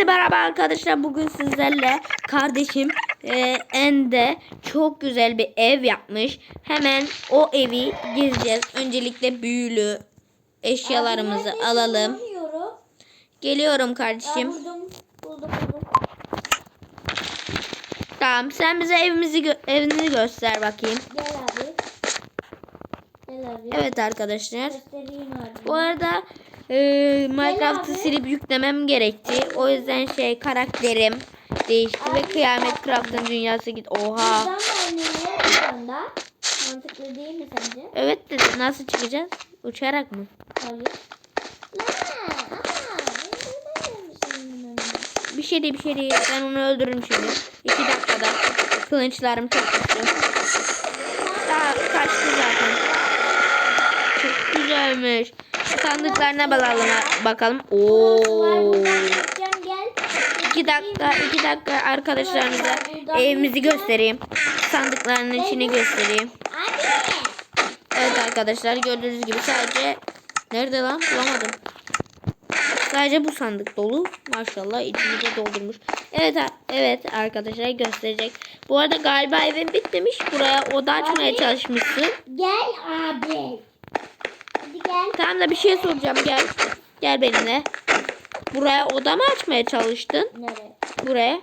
Hepinize merhaba arkadaşlar. Bugün sizlerle kardeşim e, Ende çok güzel bir ev yapmış. Hemen o evi gezeceğiz. Öncelikle büyülü eşyalarımızı Abi, alalım. Geliyorum Aa, kardeşim. buldum. Buldum buldum. Tamam sen bize evimizi gö- evini göster bakayım. Gel abi. Gel abi. Evet arkadaşlar. Bu arada e, Minecraft'ı abi. silip yüklemem gerekti. O yüzden şey karakterim değişti ve Kıyamet Craft'ın dünyası git. Oha. Mantıklı değil mi sence? Evet dedi. Nasıl çıkacağız? Uçarak mı? Hayır. Bir şey değil bir şey değil. Ben onu öldürürüm şimdi. İki dakikada. Kılıçlarım çok güçlü. Daha kaçtı zaten. Çok güzelmiş. Sandıklarına bakalım. bakalım. Oo. İki dakika, iki dakika arkadaşlarınıza evimizi göstereyim. Sandıkların içini göstereyim. Abi. Evet arkadaşlar gördüğünüz gibi sadece nerede lan bulamadım. Sadece bu sandık dolu. Maşallah içini de doldurmuş. Evet evet arkadaşlar gösterecek. Bu arada galiba evin bitmemiş. Buraya oda açmaya Abi. çalışmışsın. Gel abi. Gel. Tamam da bir şey soracağım gel. Gel benimle. Buraya oda mı açmaya çalıştın? Nereye? Buraya.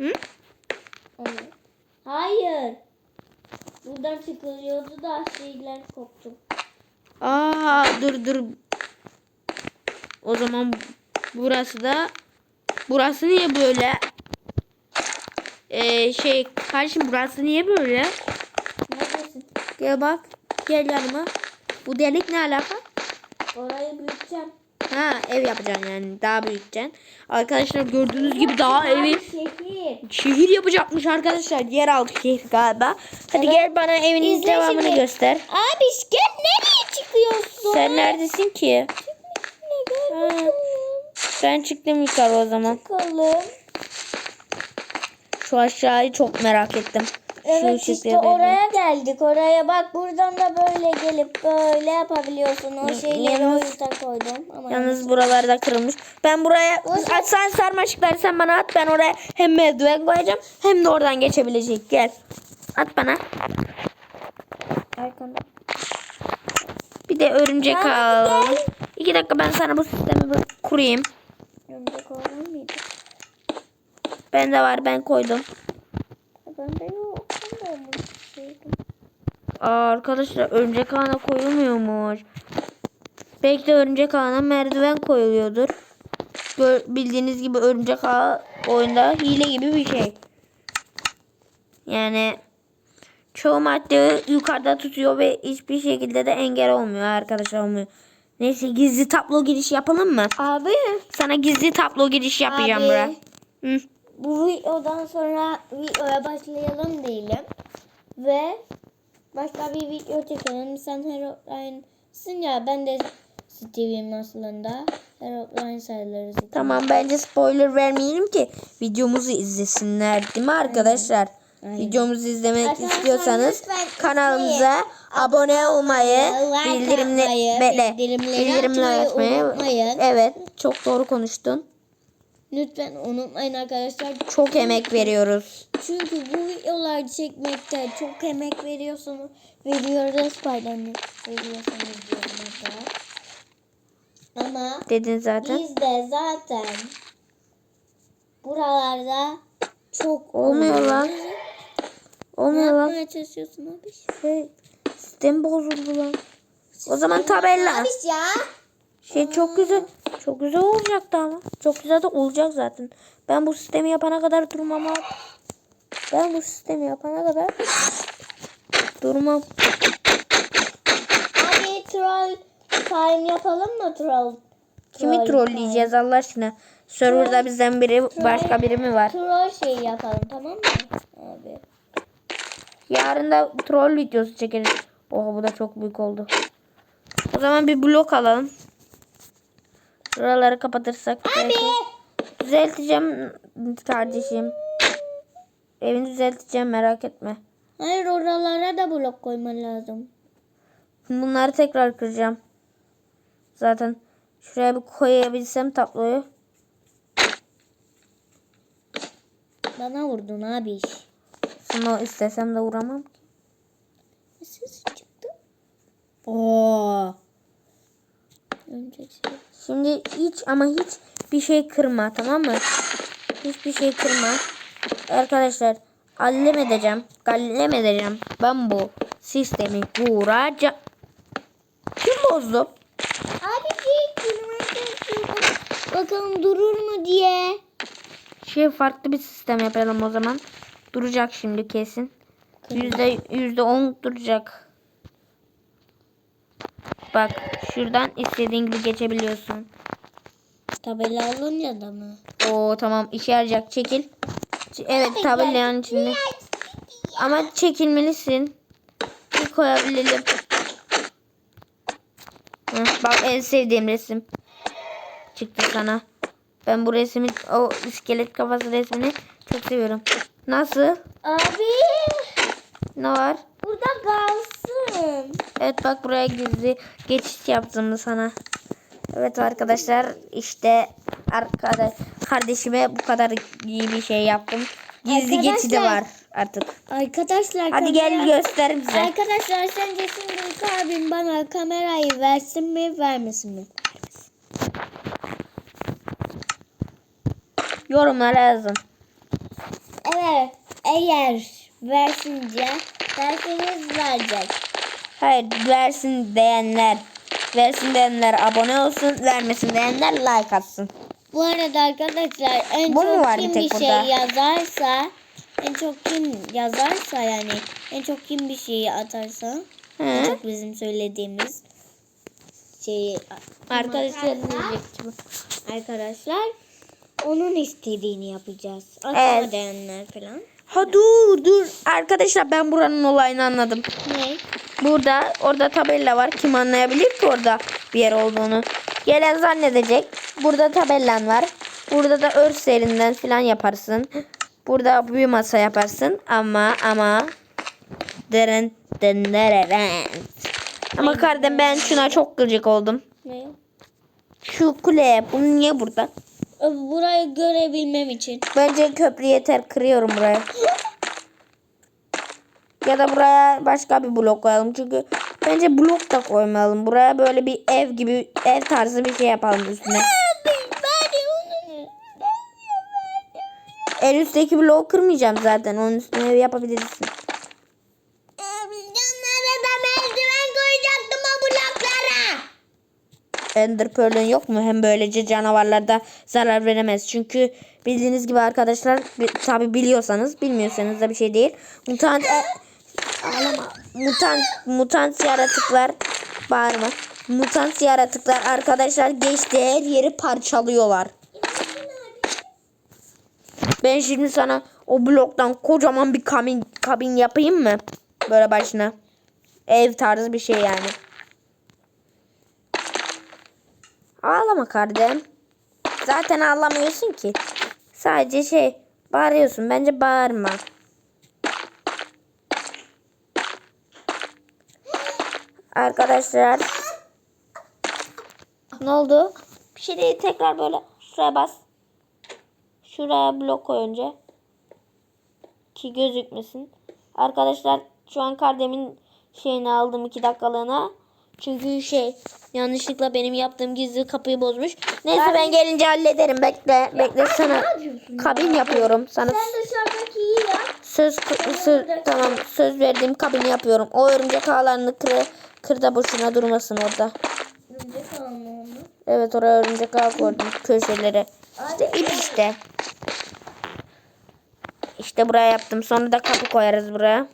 Hı? Evet. Hayır. Buradan çıkılıyordu da şeyler koptu. Aa dur dur. O zaman burası da burası niye böyle? Ee, şey kardeşim burası niye böyle? Neredesin? Gel bak. Gel yanıma. Bu delik ne alaka? Orayı büyüteceğim. Ha ev yapacaksın yani daha büyüteceksin. Arkadaşlar gördüğünüz gibi daha evi Şehir. şehir yapacakmış arkadaşlar. Yeraltı şehir galiba. Hadi gel bana evinin İzle devamını şimdi. göster. Abi gel nereye çıkıyorsun? Sen neredesin ki? Ne gel Ha. bakalım. Ben çıktım yukarı o zaman. Bakalım. Şu aşağıyı çok merak ettim. Evet Şu işte oraya geldik. Oraya bak buradan da böyle gelip böyle yapabiliyorsun. O şeyleri o yalnız- yüzden koydum. Ama Yalnız buralarda kırılmış. Ben buraya atsan sarmaşıkları sen bana at. Ben oraya hem merdiven koyacağım hem de oradan geçebilecek. Gel. At bana. Arkanda. Bir de örümcek Hadi al. gel. İki dakika ben sana bu sistemi kurayım. Örümcek olur muydu? Bende var ben koydum. Bende yok. Ben de şeydim. Aa, arkadaşlar örümcek ağına koyulmuyormuş. Belki de örümcek ağına merdiven koyuluyordur. Gör, bildiğiniz gibi örümcek ağı oyunda hile gibi bir şey. Yani çoğu maddeyi yukarıda tutuyor ve hiçbir şekilde de engel olmuyor arkadaşlar olmuyor. Neyse gizli tablo giriş yapalım mı? Abi. Sana gizli tablo giriş yapacağım Abi. buraya. Hı. Bu videodan sonra videoya başlayalım diyelim. Ve başka bir video çekelim. Sen Herobrine'sın ya ben de Steve'im aslında. Herobrine sayılırız. Tamam bence spoiler vermeyelim ki videomuzu izlesinler değil mi arkadaşlar? Aynen. Videomuzu izlemek Arkadaşlar istiyorsanız kanalımıza abone olmayı, like bildirimle bildirimleri bildirimleri açmayı açmayı. unutmayın. Evet, çok doğru konuştun. Lütfen unutmayın arkadaşlar. Çok emek veriyoruz. Çünkü bu videolar çekmekte çok emek veriyorsunuz. Veriyoruz pardon. Veriyorsunuz diyorum hatta. Ama Dedin zaten. biz de zaten buralarda çok Olmuyor lan. Ne Olmuyor lan. yapmaya çalışıyorsun abi? Şey, sistem bozuldu lan. O zaman tabela. Abi ya. Şey çok güzel. Çok güzel olacaktı ama. Çok güzel de olacak zaten. Ben bu sistemi yapana kadar durmam abi. Ben bu sistemi yapana kadar durmam. Abi troll time yapalım mı troll? Kimi trolleyeceğiz Allah aşkına? Serverda bizden biri başka biri mi var? Troll şey yapalım tamam mı? Abi. Yarın da troll videosu çekeriz. Oha bu da çok büyük oldu. O zaman bir blok alalım. Şuraları kapatırsak. belki. Düzelteceğim kardeşim. Evini düzelteceğim merak etme. Hayır oralara da blok koyman lazım. Bunları tekrar kıracağım. Zaten Şuraya bir koyabilsem tabloyu. Bana vurdun abi. Şunu istesem de vuramam. Ses çıktı. Oo. Şey. Şimdi hiç ama hiç bir şey kırma tamam mı? Hiçbir şey kırma. Arkadaşlar allem edeceğim. Gallem edeceğim. Ben bu sistemi vuracağım. Kim bozdu? Abi kırmızı Bakalım durur mu diye. Şey farklı bir sistem yapalım o zaman. Duracak şimdi kesin. Yüzde yüzde on duracak. Bak şuradan istediğin gibi geçebiliyorsun. Tabela alınca da mı? Oo tamam işe yarayacak çekil. Evet tabelanın içinde. Ama çekilmelisin. Bir koyabilelim. Heh, bak en sevdiğim resim. Çıktı sana. Ben bu resmi o iskelet kafası resmini çok seviyorum. Nasıl? Abi Ne var? burada kalsın. Evet bak buraya gizli geçiş yaptım sana. Evet arkadaşlar işte arkadaş kardeşime bu kadar iyi bir şey yaptım. Gizli geçidi var artık. Arkadaşlar Hadi gel kamera- göster bize. Arkadaşlar sence şimdi abim bana kamerayı versin mi vermesin mi? Yorumlara yazın. Evet eğer versince derseniz verecek. Hayır versin diyenler. Versin diyenler abone olsun. Vermesin diyenler like atsın. Bu arada arkadaşlar en Bu çok kim bir burada? şey yazarsa en çok kim yazarsa yani en çok kim bir şeyi atarsa en çok bizim söylediğimiz şeyi Arkadaşlar arkadaşlar onun istediğini yapacağız. Atma Evet. diyenler falan. Ha dur dur. Arkadaşlar ben buranın olayını anladım. Ne? Burada orada tabela var. Kim anlayabilir ki orada bir yer olduğunu? Gelen zannedecek. Burada tabellan var. Burada da örs yerinden falan yaparsın. Burada bir masa yaparsın. Ama ama deren deren. Ama kardeşim ben şuna çok gıcık oldum. Ne? Şu kule bunu niye burada? Burayı görebilmem için. Bence köprü yeter kırıyorum burayı. Ya da buraya başka bir blok koyalım. Çünkü bence blok da koymayalım. Buraya böyle bir ev gibi ev tarzı bir şey yapalım üstüne. En üstteki bloğu kırmayacağım zaten. Onun üstüne yapabilirsin. Ender Pearl'ün yok mu? Hem böylece canavarlar da zarar veremez. Çünkü bildiğiniz gibi arkadaşlar bi- tabi biliyorsanız bilmiyorsanız da bir şey değil. Mutant e, ağlama. Mutant mutant yaratıklar bağırma. Mutant yaratıklar arkadaşlar geçtiği her yeri parçalıyorlar. Ben şimdi sana o bloktan kocaman bir kabin, kabin yapayım mı? Böyle başına. Ev tarzı bir şey yani. Ağlama kardeşim. Zaten ağlamıyorsun ki. Sadece şey bağırıyorsun. Bence bağırma. Arkadaşlar. Ne oldu? Bir şey değil. Tekrar böyle şuraya bas. Şuraya blok koy önce. Ki gözükmesin. Arkadaşlar şu an kardemin şeyini aldım iki dakikalığına. Çünkü şey yanlışlıkla benim yaptığım gizli kapıyı bozmuş. Neyse ben gelince hallederim. Bekle. Bekle sana kabin yapıyorum. Sana Sen dışarıdaki iyi ya. söz, söz tamam söz verdiğim kabini yapıyorum. O örümcek ağlarını kır, kır da boşuna durmasın orada. Önce kalma onu. Evet oraya örümcek ağ koydum köşelere. İşte ip işte. İşte buraya yaptım. Sonra da kapı koyarız buraya.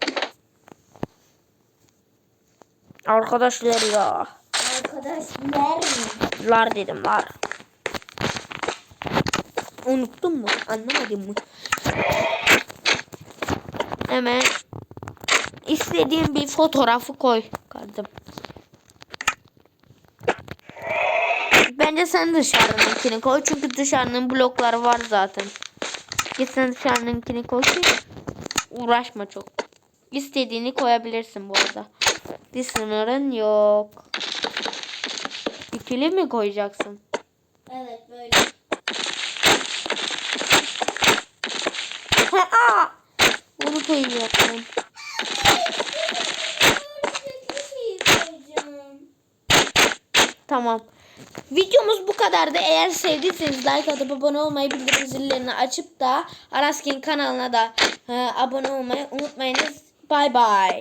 Arkadaşlar ya. Arkadaşlar mı? Lar dedim lar. Unuttun mu? Anlamadın mı? Hemen istediğin bir fotoğrafı koy kardım. Bence sen dışarınınkini koy. Çünkü dışarının blokları var zaten. Git sen dışarınınkini koy ki uğraşma çok. İstediğini koyabilirsin bu arada. Bir sınırın yok. 2 ikili mi koyacaksın? Evet böyle. Ha, aa! Bunu koyacaktım. Tamam. Videomuz bu kadardı. Eğer sevdiyseniz like atıp abone olmayı, bildirim zillerini açıp da Araskin kanalına da e, abone olmayı unutmayınız. Bye bye.